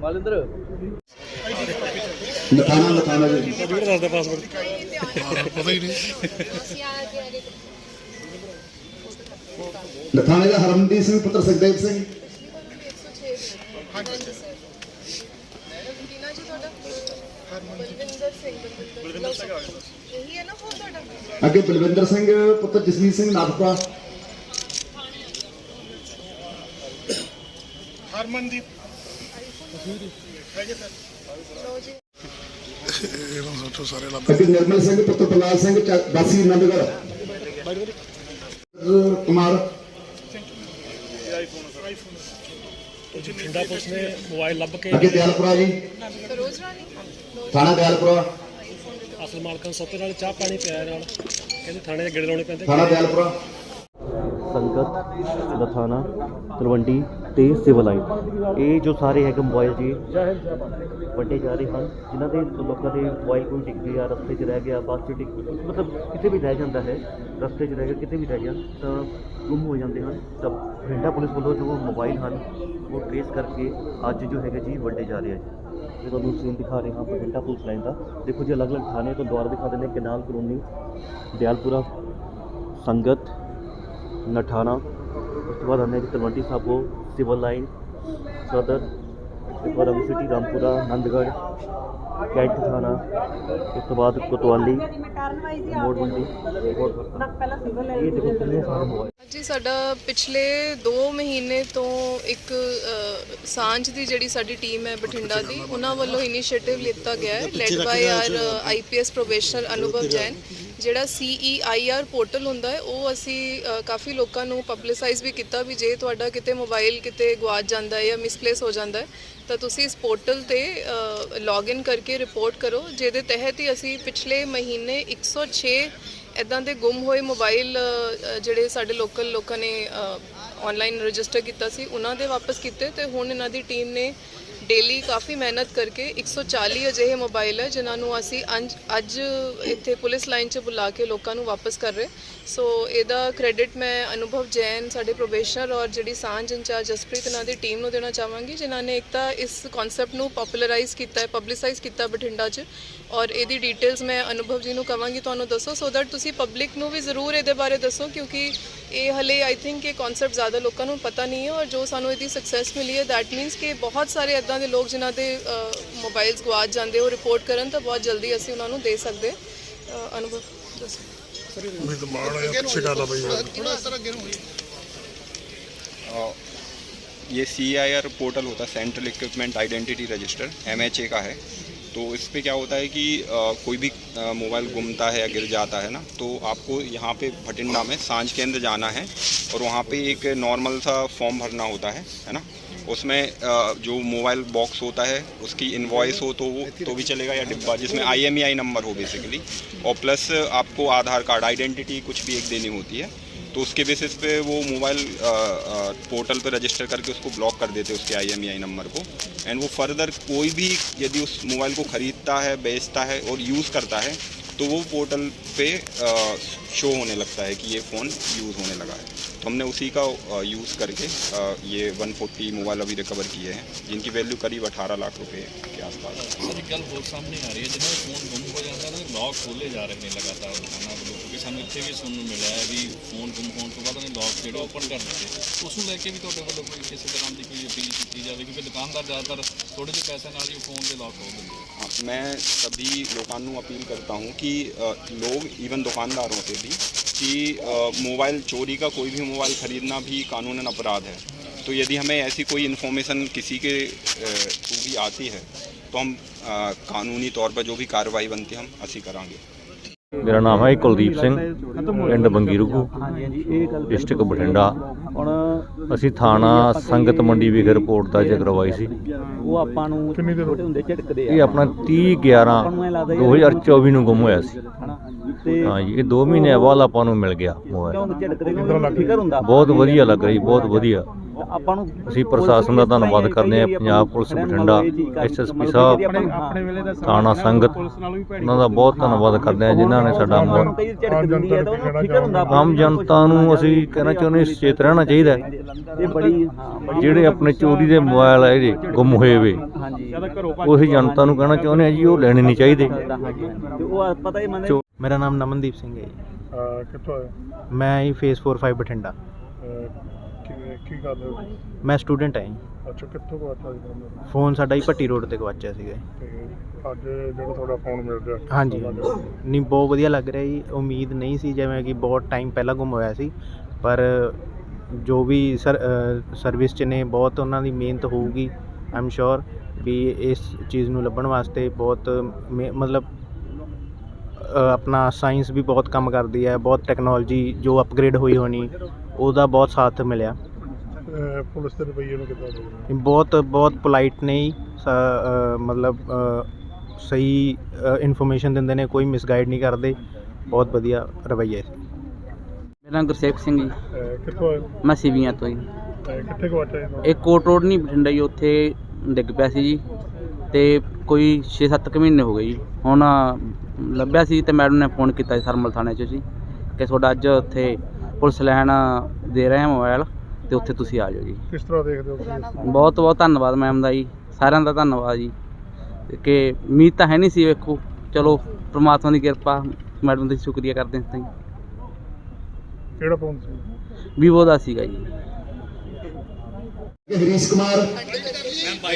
ਮਾਲਿੰਦਰ। ਲਖਾਣਾ ਲਖਾਣਾ ਜੀ। ਲਖਾਣਾ ਦਾ ਹਰਮਨਦੀਪ ਸਿੰਘ ਪੁੱਤਰ ਸੁਖਦੇਵ ਸਿੰਘ। ਬਲਵਿੰਦਰ ਸਿੰਘ ਬਲਵਿੰਦਰ ਸਿੰਘ ਇਹੀ ਹੈ ਨਾ ਫੋਨ ਤੁਹਾਡਾ ਅੱਗੇ ਬਲਵਿੰਦਰ ਸਿੰਘ ਪੁੱਤਰ ਜਸਮੀਤ ਸਿੰਘ ਨਾਥਪਾ ਹਰਮਨਦੀਪ ਲਓ ਜੀ ਇਹਨਾਂ ਸੋਚੋ ਸਾਰੇ ਲੱਭ ਅੱਗੇ ਨਿਰਮਲ ਸਿੰਘ ਪੁੱਤਰ ਬਲਾਲ ਸਿੰਘ ਚਾ- ਵਾਸੀ ਨੰਦਗੜ ਕੁਮਾਰ। ਬਠਿੰਡਾ ਪੁਲਿਸ ਨੇ ਮੋਬਾਈਲ ਲੱਭ ਕੇ ਅੱਗੇ ਦਿਆਲਪੁਰਾ ਜੀ। ਸਰੋਜ ਰਾਣੀ ਥਾਣਾ ਦਿਆਲਪੁਰਾ। ਅਸਲ ਮਾਲਕਾਂ ਸੋਪੇ ਨਾਲ ਚਾਹ ਪਾਣੀ ਪਿਆ ਨਾਲ। ਕਹਿੰਦੇ ਥਾਣੇ ਦੇ ਗੇੜੇ ਲਾਉਣੇ ਪੈਂਦੇ। ਥਾਣਾ ਦਿਆਲਪੁਰਾ। ਸੰਗਤ ਤਲਵੰਡੀ ਤੇ ਸਿਵਲ ਲਾਈਨ ਇਹ ਜੋ ਸਾਰੇ ਹੈਗੇ ਮੋਬਾਈਲ ਜੀ, ਵੱਡੇ ਜਾ ਰਹੇ ਹਨ, ਜਿਨ੍ਹਾਂ ਦੇ ਲੋਕਾਂ ਦੇ ਮੋਬਾਈਲ ਕੋਈ ਡਿੱਗ ਗਿਆ, ਰਸਤੇ 'ਚ ਰਹਿ ਗਿਆ, ਬੱਸ 'ਚ ਡਿੱਗ ਮਤਲਬ ਕਿਤੇ ਵੀ ਰਹਿ ਜਾਂਦਾ ਹੈ, ਰਸਤੇ 'ਚ ਰਹਿ ਗਿਆ, ਕਿਤੇ ਵੀ ਰਹਿ ਗਿਆ, ਤਾਂ ਗੁੰਮ ਹੋ ਜਾਂਦੇ ਹਨ। ਤਾਂ ਬਠਿੰਡਾ ਪੁਲਿਸ ਵੱਲੋਂ ਜੋ ਮੋਬਾਈਲ ਹਨ, ਉਹ ਟ੍ਰੇਸ ਕਰਕੇ ਅੱਜ ਜੋ ਹੈਗਾ ਜੀ, ਵੱਡੇ ਜਾ ਰਹੇ ਆ ਜੀ। ਇਹ ਤੁਹਾਨੂੰ ਸੀਨ ਦਿਖਾ ਰਹੇ ਹਾਂ ਬਠਿੰਡਾ ਪੁਲਿਸ ਲਾਈਨ ਦਾ। ਦੇਖੋ ਜੀ, ਅਲੱਗ-ਅਲੱਗ ਥਾਣੇ ਤੋਂ ਦੁਆਰਾ ਦਿਖਾ ਦਿੰਦੇ ਕਨਾਲ ਕਲੋਨੀ, ਦਿਆਲਪੁਰਾ, ਸੰਗਤ, ਨਠਾਣਾ, ਉਸ ਤੋਂ ਬਾਅਦ ਆਉਂਦੇ ਹਾਂ ਜੀ ਤਲਵੰਡੀ ਸਾਬੋ ਸਿਵਲ ਲਾਈਨ ਸਦਰ ਇਸ ਤੋਂ ਬਾਅਦ ਅਮਰ ਸਿਟੀ ਰਾਮਪੁਰਾ ਨੰਦਗੜ੍ਹ ਕੈਂਟ ਥਾਣਾ ਇਸ ਤੋਂ ਬਾਅਦ ਕੋਤਵਾਲੀ ਮੋੜ ਮੰਡੀ ਇਹ ਦੇਖੋ ਕਿੰਨੇ ਸਾਰੇ ਮੋਬਾਈਲ ਜੀ ਸਾਡਾ ਪਿਛਲੇ 2 ਮਹੀਨੇ ਤੋਂ ਇੱਕ ਸਾਂਝ ਦੀ ਜਿਹੜੀ ਸਾਡੀ ਟੀਮ ਹੈ ਬਠਿੰਡਾ ਦੀ ਉਹਨਾਂ ਵੱਲੋਂ ਇਨੀਸ਼ੀਏਟਿਵ ਲਿੱਤਾ ਗਿਆ ਹੈ led by R IPS professional Anubhav Jain ਜਿਹੜਾ ਸੀਈਆਈਆਰ ਪੋਰਟਲ ਹੁੰਦਾ ਹੈ, ਉਹ ਅਸੀਂ ਕਾਫੀ ਲੋਕਾਂ ਨੂੰ ਪਬਲਿਸਾਈਜ਼ ਵੀ ਕੀਤਾ ਵੀ ਜੇ ਤੁਹਾਡਾ ਕਿਤੇ ਮੋਬਾਈਲ ਕਿਤੇ ਗਵਾਚ ਜਾਂਦਾ ਹੈ ਜਾਂ ਮਿਸਪਲੇਸ ਹੋ ਜਾਂਦਾ ਹੈ, ਤਾਂ ਤੁਸੀਂ ਇਸ ਪੋਰਟਲ ਤੇ ਲੌਗਇਨ ਕਰਕੇ ਰਿਪੋਰਟ ਕਰੋ, ਜਿਹਦੇ ਤਹਿਤ ਹੀ ਅਸੀਂ ਪਿਛਲੇ ਮਹੀਨੇ 106 ਇਦਾਂ ਦੇ ਗੁੰਮ ਹੋਏ ਮੋਬਾਈਲ ਜਿਹੜੇ ਸਾਡੇ ਲੋਕਲ ਲੋਕਾਂ ਨੇ ਆਨਲਾਈਨ ਰਜਿਸਟਰ ਕੀਤਾ ਸੀ, ਉਹਨਾਂ ਦੇ ਵਾਪਸ ਕੀਤੇ ਤੇ ਹੁਣ ਇਹਨਾਂ ਦੀ ਟੀਮ ਨੇ ਡੇਲੀ ਕਾਫੀ ਮਿਹਨਤ ਕਰਕੇ 140 ਅਜਿਹੇ ਮੋਬਾਈਲ ਹੈ, ਜਿਨ੍ਹਾਂ ਨੂੰ ਅਸੀਂ ਅੰਜ- ਅੱਜ ਇੱਥੇ ਪੁਲਿਸ ਲਾਈਨ 'ਚ ਬੁਲਾ ਕੇ ਲੋਕਾਂ ਨੂੰ ਵਾਪਸ ਕਰ ਰਹੇ। ਸੋ ਇਹਦਾ ਕ੍ਰੈਡਿਟ ਮੈਂ ਅਨੁਭਵ ਜੈਨ, ਸਾਡੇ ਪ੍ਰੋਬੇਸ਼ਨਰ ਔਰ ਜਿਹੜੀ ਸਾਂਝ ਇੰਚਾਰਜ ਜਸਪ੍ਰੀਤ ਇਹਨਾਂ ਦੀ ਟੀਮ ਨੂੰ ਦੇਣਾ ਚਾਹਾਂਗੀ, ਜਿਨ੍ਹਾਂ ਨੇ ਇੱਕ ਤਾਂ ਇਸ ਕਨਸੈਪਟ ਨੂੰ ਪਪੂਲਰਾਈਜ਼ ਕੀਤਾ ਹੈ ਪਬਲਿਸਾਈਜ਼ ਕੀਤਾ ਬਠਿੰਡਾ 'ਚ। ਔਰ ਇਹਦੀ ਡਿਟੇਲਸ ਮੈਂ ਅਨੁਭਵ ਜੀ ਨੂੰ ਕਵਾਂਗੀ, ਤੁਹਾਨੂੰ ਦੱਸੋ ਸੋ ਦੈਟ ਤੁਸੀਂ ਪਬਲਿਕ ਨੂੰ ਵੀ ਜ਼ਰੂਰ ਇਹਦੇ ਬਾਰੇ ਦੱਸੋ, ਕਿਉਂਕਿ ਇਹ ਹਲੇ ਆਈ ਥਿੰਕ ਇਹ ਕਨਸੈਪਟ ਜ਼ਿਆਦਾ ਲੋਕਾਂ ਨੂੰ ਪਤਾ ਨਹੀਂ ਹੈ ਔਰ ਜੋ ਸਾਨੂੰ ਇਹਦੀ ਸਕਸੈਸ ਮਿਲੀ ਹੈ ਦੈਟ ਮੀਨਸ ਕਿ ਬਹੁਤ ਸਾਰੇ ਇਦਾਂ ਦੇ ਲੋਕ ਜਿਨ੍ਹਾਂ ਦੇ ਮੋਬਾਈਲਸ ਗਵਾਚ ਜਾਂਦੇ ਉਹ ਰਿਪੋਰਟ ਕਰਨ ਤਾਂ ਬਹੁਤ ਜਲਦੀ ਅਸੀਂ ਉਹਨਾਂ ਨੂੰ ਦੇ ਸਕਦੇ ਅ, ਅਨੁਭਵ ਦੱਸੋ ਮੈਨੂੰ ਤਾਂ ਮਾਣ ਆਇਆ ਪਿੱਛੇ ਗੱਲ ਆ ਬਈ अ, ये सी आई आर पोर्टल होता है central equipment identity register M H A का है तो इस पे क्या होता है कि अ, कोई भी अ, मोबाइल गुमता है या गिर जाता है ना तो आपको यहाँ पे भटिंडा में सांझ केंद्र जाना है और वहाँ पे एक नॉर्मल सा फॉर्म भरना होता है है ना उसमें जो मोबाइल बॉक्स होता है, उसकी इन्वॉइस हो तो वो तो भी चलेगा या डिब्बा, जिसमें I M E I number हो बेसिकली और प्लस आपको आधार कार्ड आइडेंटिटी कुछ भी एक देनी होती है तो उसके बेसिस पे वो मोबाइल पोर्टल पे रजिस्टर करके उसको ब्लॉक कर देते हैं उसके I M E I number को। एंड वो फर्दर कोई भी यदि उस मोबाइल को ख़रीदता है, बेचता है और यूज़ करता है तो वो पोर्टल पे शो होने लगता है कि ये फ़ोन यूज़ होने लगा है। तो हमने उसी का यूज़ करके ये 140 मोबाइल अभी रिकवर किए हैं, जिनकी वैल्यू करीब 18 लाख रुपए के आसपास। सर कल वो सामने आ रही है, जब फ़ोन गुम हो जाता है ना तो लॉक खोले जा रहे हैं लगातार तो सामने इतने भी सुनने मिला है, अभी फ़ोन गुम होने के बाद लॉक ओपन कर देते उस लेके भी तो किसी तरह ਜਾਵੇ ਕਿਉਂਕਿ ਦੁਕਾਨਦਾਰ ਜ਼ਿਆਦਾਤਰ ਥੋੜੇ ਜਿਹੇ ਪੈਸੇ ਨਾਲ ਹੀ ਫੋਨ ਦੇ ਲੌਕ ਖੋਲ ਦਿੰਦੇ ਆ हाँ, मैं सभी लोगों को अपील करता हूँ कि अ, लोग इवन दुकानदारों से भी कि अ, मोबाइल चोरी का कोई भी मोबाइल ख़रीदना भी कानूनन अपराध है तो यदि हमें ऐसी कोई इन्फॉर्मेशन किसी के थ्रू भी आती है तो हम अ, कानूनी तौर पर जो भी कार्रवाई बनती है हम ऐसी कराएंगे ਮੇਰਾ ਨਾਮ ਹੈ ਕੁਲਦੀਪ ਸਿੰਘ ਪਿੰਡ ਬੰਗੀਰੂਗੂ ਡਿਸਟ੍ਰਿਕਟ ਬਠਿੰਡਾ। ਅਸੀਂ ਥਾਣਾ ਸੰਗਤ ਮੰਡੀ ਵਿਖੇ ਰਿਪੋਰਟ ਦਰਜ ਕਰਵਾਈ ਸੀ। ਉਹ ਆਪਾਂ ਨੂੰ ਛੋਟੇ ਹੁੰਦੇ ਝਟਕਦੇ ਇਹ ਆਪਣਾ 30 11 2024 ਨੂੰ ਗੁੰਮ ਹੋਇਆ ਸੀ। ਹਾਂ ਜੀ ਇਹ 2 ਮਹੀਨੇ ਬਾਅਦ ਆਪਾਂ ਨੂੰ ਮਿਲ ਗਿਆ ਮੋਬਾਈਲ ਫਿਕਰ ਹੁੰਦਾ? ਬਹੁਤ ਵਧੀਆ ਲੱਗ ਰਿਹਾ ਬਹੁਤ ਵਧੀਆ। ਆਪਾਂ ਨੂੰ ਅਸੀਂ ਪ੍ਰਸ਼ਾਸਨ ਦਾ ਧੰਨਵਾਦ ਕਰਦੇ ਹਾਂ ਪੰਜਾਬ ਪੁਲਿਸ ਬਠਿੰਡਾ ਐਸਐਸਪੀ ਸਾਹਿਬ ਆਪਣੇ ਵੇਲੇ ਦਾ ਥਾਣਾ ਸੰਗਤ ਉਹਨਾਂ ਦਾ ਬਹੁਤ ਧੰਨਵਾਦ ਕਰਦੇ ਹਾਂ ਜਿਨ੍ਹਾਂ ਨੇ ਸਾਡਾ ਤਾਂ ਆਮ ਜਨਤਾ ਨੂੰ ਅਸੀਂ ਕਹਿਣਾ ਚਾਹੁੰਦੇ ਹਾਂ ਸੁਚੇਤ ਰਹਿਣਾ ਚਾਹੀਦਾ ਹੈ। ਇਹ ਬੜੀ ਹਾਂ ਬੜੀ ਜਿਹੜੇ ਆਪਣੇ ਚੋਰੀ ਦੇ ਮੋਬਾਈਲ ਹੈ ਜੀ ਗੁੰਮ ਹੋਏ ਵੇ ਹਾਂਜੀ ਉਹੀ ਜਨਤਾ ਨੂੰ ਕਹਿਣਾ ਚਾਹੁੰਦੇ ਆ ਜੀ ਉਹ ਲੈਣੇ ਨਹੀਂ ਚਾਹੀਦੇ। ਮੇਰਾ ਨਾਮ ਨਮਨਦੀਪ ਸਿੰਘ ਹੈ ਜੀ। ਕਿੱਥੋਂ ਆਇਆ ਮੈਂ ਹੀ ਫੇਸ 45 ਬਠਿੰਡਾ। ਕਿਵੇਂ ਕੀ ਗੱਲ ਹੈ? ਮੈਂ ਸਟੂਡੈਂਟ ਹਾਂ ਜੀ। ਅੱਛਾ ਕਿੱਥੋਂ ਬਾਤ ਆਈ ਤੁਹਾਨੂੰ? ਫੋਨ ਸਾਡਾ ਹੀ ਭੱਟੀ ਰੋਡ ਤੇ ਗਵਾਚਿਆ ਸੀਗਾ ਜੀ। ਤੇ ਅੱਜ ਜਿਹੜਾ ਤੁਹਾਡਾ ਫੋਨ ਮਿਲ ਰਿਹਾ ਹਾਂਜੀ। ਨਹੀਂ ਬਹੁਤ ਵਧੀਆ ਲੱਗ ਰਿਹਾ ਜੀ। ਉਮੀਦ ਨਹੀਂ ਸੀ ਜਿਵੇਂ ਕਿ ਬਹੁਤ ਟਾਈਮ ਪਹਿਲਾਂ ਗੁੰਮ ਹੋਇਆ ਸੀ। ਪਰ ਜੋ ਵੀ ਸਰ ਸਰਵਿਸ 'ਚ ਨੇ ਬਹੁਤ ਉਹਨਾਂ ਦੀ ਮਿਹਨਤ ਹੋਊਗੀ ਆਮ ਸ਼ੋਰ ਵੀ ਇਸ ਚੀਜ਼ ਨੂੰ ਲੱਭਣ ਵਾਸਤੇ ਬਹੁਤ ਮਿਹ- ਮਤਲਬ ਆਪਣਾ ਸਾਇੰਸ ਵੀ ਬਹੁਤ ਕੰਮ ਕਰਦੀ ਹੈ ਬਹੁਤ ਟੈਕਨੋਲੋਜੀ ਜੋ ਅਪਗ੍ਰੇਡ ਹੋਈ ਹੋਣੀ ਉਹਦਾ ਬਹੁਤ ਸਾਥ ਮਿਲਿਆ। ਪੁਲਿਸ ਦੇ ਰਵੱਈਏ ਨੂੰ ਕਿੱਦਾਂ ਦੇਖਦੇ ਬਹੁਤ ਬਹੁਤ ਪੋਲਾਈਟ ਨੇ ਜੀ। ਸ- ਅ, ਮਤਲਬ ਅ, ਸਹੀ ਇਨਫੋਰਮੇਸ਼ਨ ਦਿੰਦੇ ਨੇ ਕੋਈ ਮਿਸਗਾਈਡ ਨਹੀਂ ਕਰਦੇ। ਬਹੁਤ ਵਧੀਆ ਰਵੱਈਆ ਹੈ। ਮੇਰਾ ਨਾਮ ਗੁਰਸੇਵਕ ਸਿੰਘ ਜੀ। ਕਿੱਥੋਂ ਆਏ? ਮੈਂ ਸਿਵੀਆਂ ਤੋਂ ਜੀ। ਅਹ ਕਿੱਥੇ ਗਵਾਚਿਆ ਇਹ ਇਹ ਕੋਟ ਰੋਡ ਨਹੀਂ ਬਠਿੰਡਾ ਜੀ ਉੱਥੇ ਡਿੱਗ ਪਿਆ ਸੀ ਜੀ। ਤੇ ਕੋਈ 6-7 ਕੁ ਮਹੀਨੇ ਹੋ ਗਏ ਜੀ। ਹੁਣ ਲੱਭਿਆ ਸੀ ਤੇ ਮੈਡਮ ਨੇ ਫੋਨ ਕੀਤਾ ਸੀ ਸਰਮਲ ਥਾਣੇ 'ਚ ਜੀ ਕਿ ਤੁਹਾਡਾ ਅੱਜ ਉੱਥੇ ਪੁਲਿਸ ਲੈਣ ਦੇ ਰਹੇ ਆ ਮੋਬਾਈਲ ਤੇ ਉੱਥੇ ਤੁਸੀਂ ਆ ਜਾਓ ਜੀ। ਕਿਸ ਤਰ੍ਹਾਂ ਦੇਖਦੇ ਹੋ ਤੁਸੀਂ ਬਹੁਤ ਬਹੁਤ ਧੰਨਵਾਦ ਮੈਮ ਦਾ ਜੀ ਸਾਰਿਆਂ ਦਾ ਧੰਨਵਾਦ ਜੀ। ਕਿ ਉਮੀਦ ਤਾਂ ਹੈ ਨਹੀਂ ਸੀ ਵੇਖੋ ਚਲੋ ਪ੍ਰਮਾਤਮਾ ਦੀ ਕਿਰਪਾ ਮੈਡਮ ਦਾ ਸ਼ੁਕਰੀਆ ਕਰਦੇ ਹਾਂ ਜੀ। ਕਿਹੜਾ ਫੋਨ ਸੀ? ਵੀਵੋ ਦਾ ਸੀਗਾ ਜੀ। ਹਰੀਸ਼ ਕੁਮਾਰ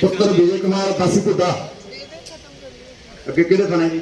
ਪੁੱਤਰ ਵਿਜੇ ਕੁਮਾਰ ਬਾਸੀ ਪੁੱਡਾ ਅੱਗੇ ਕਿਹੜੇ ਥਾਣੇ ਜੀ?